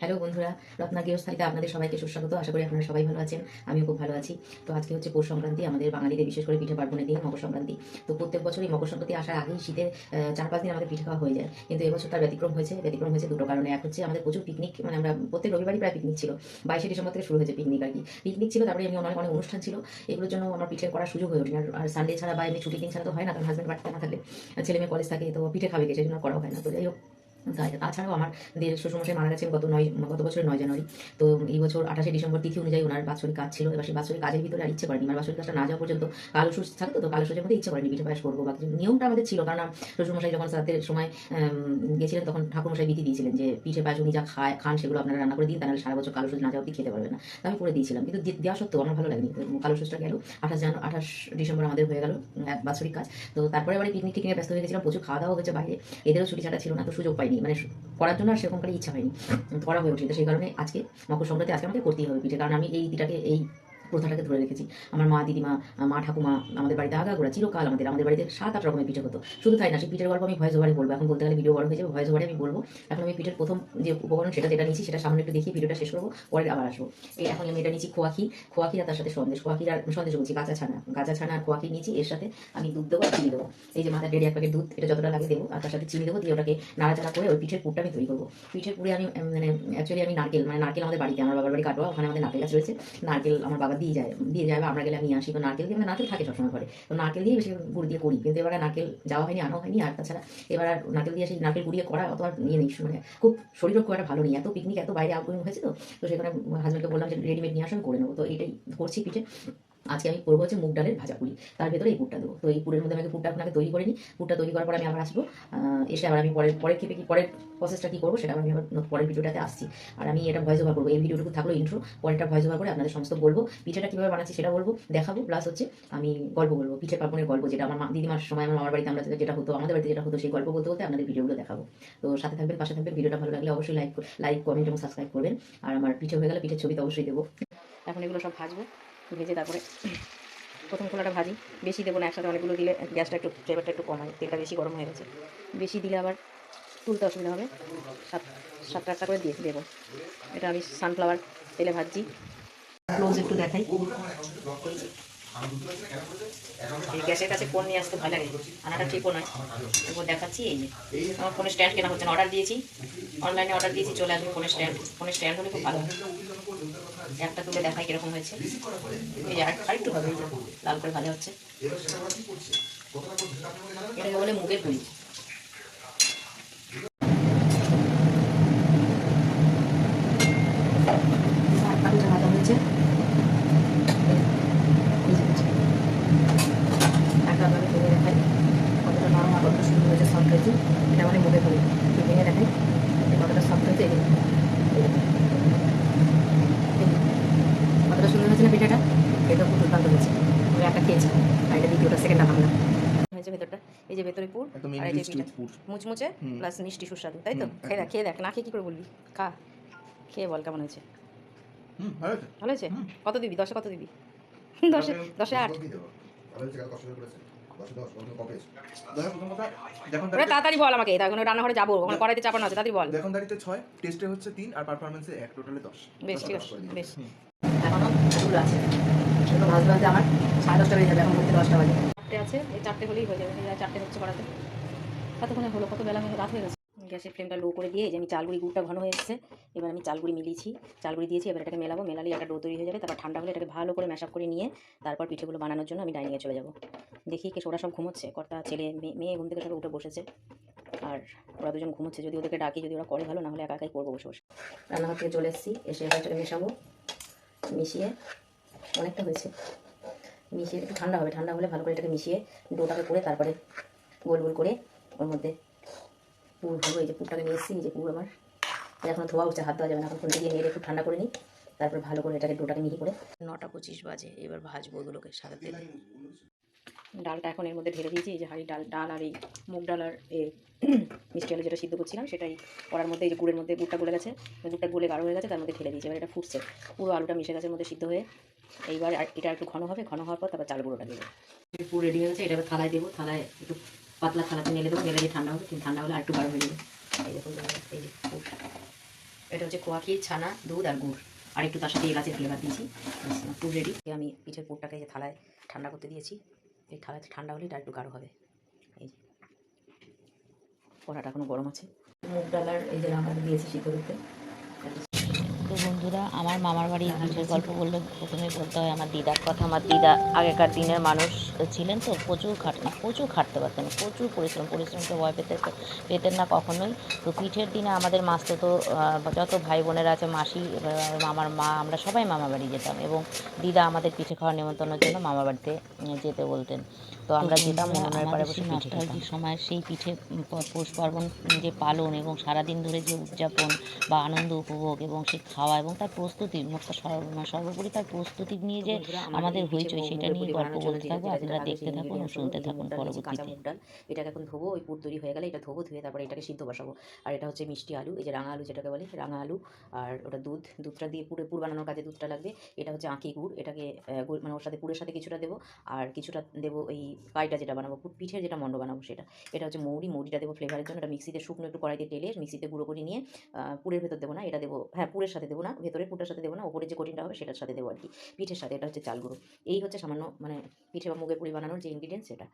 Hello বন্ধুরা, রত্না গৃহস্থালিতে আপনাদের সবাইকে সুস্বাগত। আশা করি আপনারা সবাই ভালো আছেন, আমিও খুব ভালো আছি। তো আজকে হচ্ছে পৌষ সংক্রান্তি, আমাদের বাঙালিদের বিশেষ করে পিঠে পার্বণের দিন, মকর সংক্রান্তি। তো প্রত্যেক বছরই মকর সংক্রান্তি আসার আগেই শীতের চার পাঁচ দিন আমাদের পিঠে খাওয়া হয়ে যায়। কিন্তু এবছর তার ব্যতিক্রম হয়েছে ব্যতিক্রম হয়েছে দুটো কারণে। এক হচ্ছে আমাদের প্রচুর পিকনিক মানে আমরা প্রত্যেক রবিবারই প্রায় পিকনিক ছিল। বাইশে ডিসেম্বর থেকে শুরু হয়েছে পিকনিক আর কি। পিকনিক ছিল, তারপরে এমনি অনেক অনেক অনুষ্ঠান ছিল। এগুলোর জন্য আমার পিঠে করার সুযোগ হয়ে ওঠেনি। আর সানডে ছাড়া বা এমনি ছুটির দিন ছাড়া তো হয় না, কারণ হাজব্যান্ড বাড়িতে না থাকলে ছেলে মেয়ে কলেজ থাকে, তো পিঠে খাবে সেই জন্য করা হয় না। তো যাই হোক তাছাড়াও আমার দের শ্বশুরমশাই মারা গেছেন গত নয়, গত বছরের নয় জানুয়ারি। তো এই বছর আঠাশে ডিসেম্বর তিথি অনুযায়ী ওনার বাৎসরিক কাজ ছিল। এবার সেই বাৎসরিক কাজের ভিতরে আর ইচ্ছে করেনি। আমার বাৎসরিক কাজটা না যাওয়া পর্যন্ত কালো সুচ থাকতো তো কালো সুচের মধ্যে ইচ্ছে করেনি পিঠে পায়েস করব বা নিয়মটা আমাদের ছিল কারণ শ্বশুরমশাই যখন রাতের সময় গেছিলেন তখন ঠাকুরমশাই বিধি দিয়েছিলেন যে পিঠে পায়েস উনি যা খায়, খান সেগুলো আপনারা রান্না করে দিন, তাহলে সারা বছর কালো সুচ না যাওয়া খেতে পারবে না। তো আমি করে দিয়েছিলাম। কিন্তু দেওয়া সত্ত্বেও আমার ভালো লাগেনি। কালো সুচটা গেল, আঠাশ জানু, আঠাশ ডিসেম্বর আমাদের হয়ে গেল বাৎসরিক কাজ। তো তারপরে আবার পিকনিক টিকনিকে ব্যস্ত হয়ে গেছিলাম, প্রচুর খাওয়া দাওয়া হয়েছে বাইরে। এদেরও ছুটি ছাড়া ছিল না, তো সুযোগ পাইনি। মানে করার জন্য আর সেরকম করে ইচ্ছা হয়নি। করা হয়ে ওঠেনি তো সেই কারণে আজকে মকর সংক্রান্তি, আজকে আমাকে করতেই হবে পিঠে। কারণ আমি এই দিটাকে, এই প্রথাটাকে ধরে রেখেছি। আমার মা, দিদিমা, মা, ঠাকুমা, আমাদের বাড়িতে আগাগোড়া চিরকাল আমাদের আমাদের বাড়িতে সাত আট রকমের পিঠে হতো। শুধু তাই না, সেই পিঠের গল্প আমি ভয়েস ওভারে বলব। এখন বলতে গেলে ভিডিও বড় হয়ে যাবে, ভয়েস ওভারে আমি বলব। এখন আমি পিঠের প্রথম যে উপকরণ সেটা যেটা নিচ্ছি সেটা সামনে একটু দেখিয়ে ভিডিওটা শেষ করব, পরে আবার আসব। এই এখন আমি এটা নিচ্ছি খোয়াখি। খোয়াখি তার সাথে সন্দেশ। খোয়াখির সন্দেশ বলছি কাঁচা ছানা। কাঁচা ছানা আর খোয়াখি নিয়েছি, এর সাথে আমি দুধ দেবো চিনি দেবো। এই যে মাথায় দেড় এক প্যাকেট দুধ, এটা যতটা লাগে দেবো। আর তার সাথে চিনি দেবো, দিয়ে ওটাকে নাড়াচাড়া করে ওই পিঠের পুরটা আমি তৈরি করব। পিঠের পুরে আমি মানে অ্যাকচুয়ালি আমি নারকেল মানে নারকেল আমাদের বাড়িতে, আমার বাবার বাড়ি কাটোয়া, ওখানে আমাদের নারকেল গাছ রয়েছে। নারকেল আমার বাবা দিয়ে যায় দিয়ে যায় বা আমরা গেলে আমি আসি তো নারকেল দিয়ে নারকেল থাকে সবসময় ঘরে তো নারকেল দিয়ে বেশি গুড় দিয়ে করি কিন্তু এবার নারকেল যাওয়া হয়নি আনাও হয়নি আর তাছাড়া এবার আর নারকেল দিয়ে সেই নারকেল গুড়িয়ে করা অত আর নিয়ে নেই মানে খুব শরীরও খুব একটা ভালো নেই এত পিকনিক এত বাইরে আউটগোয়িং হয়েছে তো তো সেখানে হাজব্যান্ডকে বললাম যে রেডিমেড নিয়ে আসুন করে নেব তো এটাই করছি পিঠে আজকে আমি করব হচ্ছে মুগ ডালের ভাজা পুরি। তার ভেতরে এই পুরটা দেবো। তো এই পুরের মধ্যে আমি আগে পুরটা আপনাকে তৈরি করে নিই। পুরটা তৈরি করার পর আমি আবার আসব। এসে আবার আমি পরের পরের ক্ষেপে কি পরের প্রসেসটা কি করব সেটা আমি আবার পরের ভিডিওটাতে আসছি। আর আমি এটা ভয়েস ওভার করব। এই ভিডিওটুকু থাকল ইন্ট্রো পরেরটা ভয়েস ওভার করে আপনাদের সমস্ত বলব। পিঠেটা কীভাবে বানাচ্ছি সেটা বলব, দেখাবো। প্লাস হচ্ছে আমি গল্প বলব। পিঠে পার্বণের গল্প যেটা আমার দিদিমার সময় আমার বাড়িতে আমরা যেটা হতো, আমাদের বাড়িতে যেটা হতো সেই গল্প বলতে বলতে আপনাদের ভিডিওগুলো দেখাবো। তো সাথে থাকবেন, পাশে থাকবেন। ভিডিওটা ভালো লাগলে অবশ্যই লাইক লাইক কমেন্ট এবং সাবস্ক্রাইব করবেন। আর আমার পিঠে হয়ে গেলে পিঠের ছবি তো অবশ্যই দেবো। এখন এগুলো সব ভাজবো। ভেজে তারপরে প্রথম খোলাটা ভাজি। বেশি দেবো না, একসাথে অনেকগুলো দিলে গ্যাসটা একটু ফ্লেভারটা একটু কম হয়, তেলটা বেশি গরম হয়ে গেছে। বেশি দিলে আবার তুলতে অসুবিধা হবে। সাত, সাতটা আটটা করে দিয়ে দেবো। এটা আমি সানফ্লাওয়ার তেলে ভাজছি। ক্লোজ একটু দেখাই। এই গ্যাসের কাছে ফোন নিয়ে আসতে ভালো লাগে। আনাটা ঠিকও নয়। এরপর দেখাচ্ছি এই যে। আমার ফোনের স্ট্যান্ড কেনা হচ্ছে না। অর্ডার দিয়েছি। অনলাইনে অর্ডার দিয়েছি, চলে আসবে ফোনের স্ট্যান্ড ফোনের স্ট্যান্ড হলে খুব ভালো। একটা তুলে দেখাই কীরকম হয়েছে। এই আরেকটু এই লাল করে ভালো হচ্ছে। এটাকে বলে মুগের পুরি আলুটা ভাজা হয়েছে এই যে হচ্ছে। একটা ভাবে ভেঙে দেখাই কতটা নরম আর কতটা সুন্দর হয়েছে সফট হয়েছে এটা মানে মুগের পুরি একটু ভেঙে দেখাই যে কতটা সফট হয়েছে এই যে। এই যে। এই যে। কতটা সুন্দর হয়েছে না পিঠাটা এটা খুব দুর্দান্ত হয়েছে আমি একটা খেয়েছি আর এটা দ্বিতীয়টা সেকেন্ড ভাবলাম হয়েছে ভেতরটা এই যে ভেতরে পুর আর এই যে পিঠা। মুচমুচে প্লাস মিষ্টি সুস্বাদু তাই তো? খেয়ে দেখ খেয়ে দেখ না খেয়ে কী করে বলবি? খা। খেয়ে বল কেমন হয়েছে? হুম ভালো ভালো হয়েছে। কত দিবি? দশে কত দিবি? দশে দশে আট। তাড়াতাড়ি বল আমাকে এখন রান্নাঘরে যাব ওখানে কড়াইতে চাপানো আছে তাড়াতাড়ি বল। দেখুন দাঁড়িতে ছয় টেস্টে হচ্ছে তিন আর পারফরমেন্সে এক টোটালে দশ। বেশ ঠিক আছে বেশ। এখনও ভুল আছে। সেগুলো ভাজতে ভাজতে আমার সাড়ে দশটা বেজে যাবে এখন দশটা বাজে। চারটে আছে এই চারটে হলেই হয়ে যাবে চারটে হচ্ছে করাতে কতক্ষণে হলো? কত বেলা হয়ে রাত হয়ে গেছে। গ্যাসের ফ্লেমটা লো করে দিয়ে যে আমি চালগুড়ি গুড়টা ঘন হয়ে এসেছে, এবার আমি চালগুড়ি মিলিয়েছি। চালগুড়ি দিয়েছি, এবার এটাকে মেলাবো মেলালে একটা ডো তৈরি হয়ে যাবে। তারপর ঠান্ডা হলে এটাকে ভালো করে ম্যাশ করে নিয়ে তারপর পিঠেগুলো বানানোর জন্য আমি ডাইনিংয়ে চলে যাব। দেখি কে ওরা সব ঘুমোচ্ছে কর্তা ছেলে মেয়ে- মেয়ে ঘুম থেকে সব উঠে বসেছে। আর ওরা দুজন ঘুমোচ্ছে, যদি ওদেরকে ডাকি, যদি ওরা করে ভালো, না হলে একা একাই করব বসে বসে। রান্নাঘর থেকে চলে এসেছি, এসে এবার এটাকে মেশাবো, মিশিয়ে অনেকটা হয়েছে। মিশিয়ে একটু ঠান্ডা হবে, ঠান্ডা হলে ভালো করে এটাকে মিশিয়ে ডোটাকে করে তারপরে গোল গোল করে ওর মধ্যে পুর ভরবো এই যে পুরটাকে নিয়ে এসেছি এই যে পুর আমার। এখন ধোয়া হচ্ছে হাত দেওয়া যাবে না এখন খুঁজে দিয়ে নিয়ে একটু ঠান্ডা করে নিই তারপর ভালো করে এটাকে ডোটাকে মিহি করে। নটা পঁচিশ বাজে এবার ভাজবো ওগুলোকে সাদা তেলে। ডালটা এখন এর মধ্যে ঢেলে দিয়েছি এই যে হাঁড়ি ডাল ডাল আর এই মুগ ডাল আর এ মিষ্টি আলু যেটা সিদ্ধ করছিলাম সেটাই করার মধ্যে এই যে গুড়ের মধ্যে গুড়টা গলে গেছে গুড়টা গলে গাঢ় হয়ে গেছে তার মধ্যে ঢেলে দিয়েছি এবার এটা ফুটছে। পুরো আলুটা মিশে গেছে মধ্যে সিদ্ধ হয়ে এইবার এটা একটু ঘন হবে ঘন হওয়ার পর তারপর চাল গুঁড়োটা দেবো। পুরো রেডি হয়ে গেছে এটা এবার থালায় দেবো থালায় একটু পাতলা থালাতে মেলে দেবো মেলে দিয়ে ঠান্ডা হবে কিন্তু ঠান্ডা হলে আর একটু গাঢ় হয়ে যাবে। এই দেখুন এই যে। এটা হচ্ছে ক্ষীর ছানা, দুধ আর গুড়। আর একটু তার সাথে এলাচের ফ্লেভার দিয়েছি। পুর রেডি আমি পিঠের পুরটাকে যে থালায় ঠান্ডা করতে দিয়েছি। এই থালায় ঠান্ডা হলে এটা একটু গাঢ় হবে। এই যে। কড়াটা এখনও গরম আছে। মুগ ডাল আর এই যে রান্না দিয়েছি সিদ্ধ তো বন্ধুরা আমার মামার বাড়ির পিঠের গল্প বললে প্রথমে বলতে হয় আমার দিদার কথা। আমার দিদা আগেকার দিনের মানুষ ছিলেন তো প্রচুর খাটনা প্রচুর খাটতে পারতেন প্রচুর পরিশ্রম পরিশ্রমকে ভয় পেতে পেতেন না কখনোই। তো পিঠের দিনে আমাদের মাসতে তো যত ভাই বোনেরা আছে মাসি আমার মা আমরা সবাই মামা বাড়ি যেতাম এবং দিদা আমাদের পিঠে খাওয়ার নেমন্তন্নের জন্য মামা বাড়িতে যেতে বলতেন। তো আমরা যেতাম উনুনের পাড়ে বসে খেতাম সময় সেই পিঠে পৌষ পার্বণ যে পালন এবং সারাদিন ধরে যে উদযাপন বা আনন্দ উপভোগ এবং সে খাওয়া এবং তার প্রস্তুতি মানে সর্বোপরি তার প্রস্তুতি নিয়ে যে আমাদের হইচই সেটা নিয়ে গল্প বলতে থাকব আপনারা দেখতে থাকুন ও শুনতে থাকুন পরবর্তীতে। এটাকে এখন ধোবো ওই পুর তৈরি হয়ে গেলে এটা ধোবো ধুয়ে তারপরে এটাকে সিদ্ধ বসাবো। আর এটা হচ্ছে মিষ্টি আলু এই যে রাঙা আলু যেটাকে বলে রাঙা আলু আর ওটা দুধ দুধটা দিয়ে পুরে পুর বানানোর কাজে দুধটা লাগবে। এটা হচ্ছে আঁকি গুড় এটাকে মানে ওর সাথে পুরের সাথে কিছুটা দেবো আর কিছুটা দেবো এই পাইটা যেটা বানাবো পিঠের যেটা মন্ড বানাবো সেটা। এটা হচ্ছে মৌরি মৌরিটা দেবো ফ্লেভারের জন্য এটা মিক্সিতে শুকনো একটু কড়াইতে টেলে মিক্সিতে গুঁড়ো করে নিয়ে পুরের ভেতর দেবো না এটা দেবো হ্যাঁ পুরের সাথে দেবো না ভেতরে পুরটার সাথে দেবো না ওপরে যে কঠিনটা হবে সেটার সাথে দেবো আর কি। পিঠের সাথে, এটা হচ্ছে চাল গুঁড়ো এই হচ্ছে সামান্য মানে পিঠে বা মুগের পুরি বানানোর যে ইনগ্রিডিয়েন্টস সেটা।